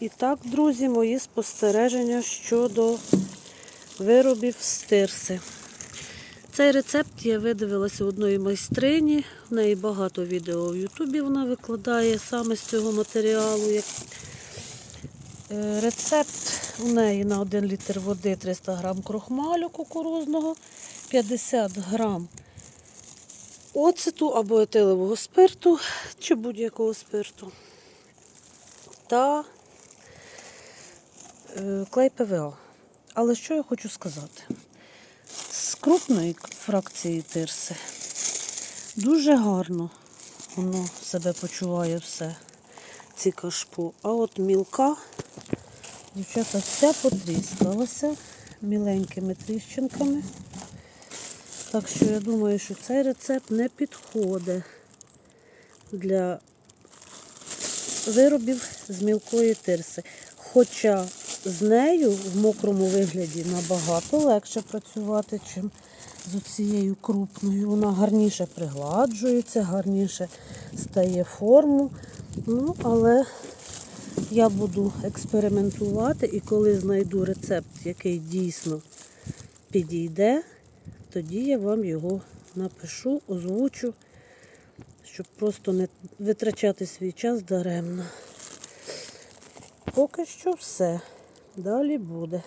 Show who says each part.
Speaker 1: І так, друзі, мої спостереження щодо виробів з тирси. Цей рецепт я видивилася у одної майстрині. В неї багато відео в Ютубі вона викладає саме з цього матеріалу. Е, Рецепт у неї на 1 літр води 300 грам крохмалю кукурузного, 50 грам оцету або етилового спирту чи будь-якого спирту та клей ПВА. Але що я хочу сказати? З крупної фракції тирси дуже гарно воно себе почуває все, ці кашпо. А от мілка, дівчата, вся потріскалася міленькими тріщинками. Так що я думаю, що цей рецепт не підходить для виробів з мілкої тирси. Хоча з нею в мокрому вигляді набагато легше працювати, чим з цією крупною. Вона гарніше пригладжується, гарніше стає форму. Ну, але я буду експериментувати і коли знайду рецепт, який дійсно підійде, тоді я вам його напишу, озвучу, щоб просто не витрачати свій час даремно. Поки що все. Далі буде.